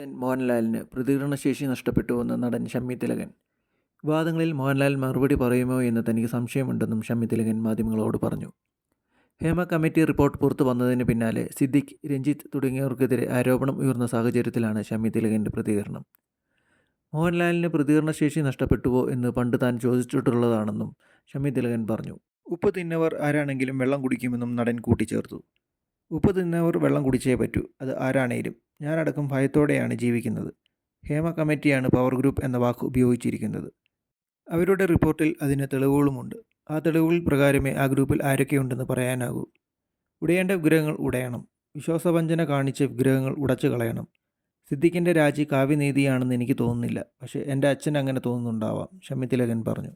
മോഹൻലാലിന് പ്രതികരണശേഷി നഷ്ടപ്പെട്ടുവെന്ന് നടൻ ഷമ്മി തിലകൻ. വിവാദങ്ങളിൽ മോഹൻലാൽ മറുപടി പറയുമോ എന്ന് തനിക്ക് സംശയമുണ്ടെന്നും ഷമ്മി തിലകൻ മാധ്യമങ്ങളോട് പറഞ്ഞു. ഹേമ കമ്മിറ്റി റിപ്പോർട്ട് പുറത്തു വന്നതിന് പിന്നാലെ സിദ്ദിഖ് രഞ്ജിത്ത് തുടങ്ങിയവർക്കെതിരെ ആരോപണം ഉയർന്ന സാഹചര്യത്തിലാണ് ഷമ്മി തിലകന്റെ പ്രതികരണം. മോഹൻലാലിന് പ്രതികരണശേഷി നഷ്ടപ്പെട്ടുവോ എന്ന് പണ്ട് താൻ ചോദിച്ചിട്ടുള്ളതാണെന്നും ഷമ്മി തിലകൻ പറഞ്ഞു. ഉപ്പ് തിന്നവർ ആരാണെങ്കിലും വെള്ളം കുടിക്കുമെന്നും നടൻ കൂട്ടിച്ചേർത്തു. ഉപ്പ് തിന്നവർ വെള്ളം കുടിച്ചേ പറ്റൂ. അത് ആരാണേലും. ഞാനടക്കം ഭയത്തോടെയാണ് ജീവിക്കുന്നത്. ഹേമ കമ്മിറ്റിയാണ് പവർ ഗ്രൂപ്പ് എന്ന വാക്ക് ഉപയോഗിച്ചിരിക്കുന്നത്. അവരുടെ റിപ്പോർട്ടിൽ അതിന് തെളിവുകളുമുണ്ട്. ആ തെളിവുകൾ പ്രകാരമേ ആ ഗ്രൂപ്പിൽ ആരൊക്കെയുണ്ടെന്ന് പറയാനാകൂ. ഉടയേണ്ട വിഗ്രഹങ്ങൾ ഉടയണം. വിശ്വാസവഞ്ചന കാണിച്ച വിഗ്രഹങ്ങൾ ഉടച്ചു കളയണം. സിദ്ദിഖിന്റെ രാജി കാവ്യനീതിയാണെന്ന് എനിക്ക് തോന്നുന്നില്ല. പക്ഷേ എന്റെ അച്ഛൻ അങ്ങനെ തോന്നുന്നുണ്ടാവാം. ഷമിതിലകൻ പറഞ്ഞു.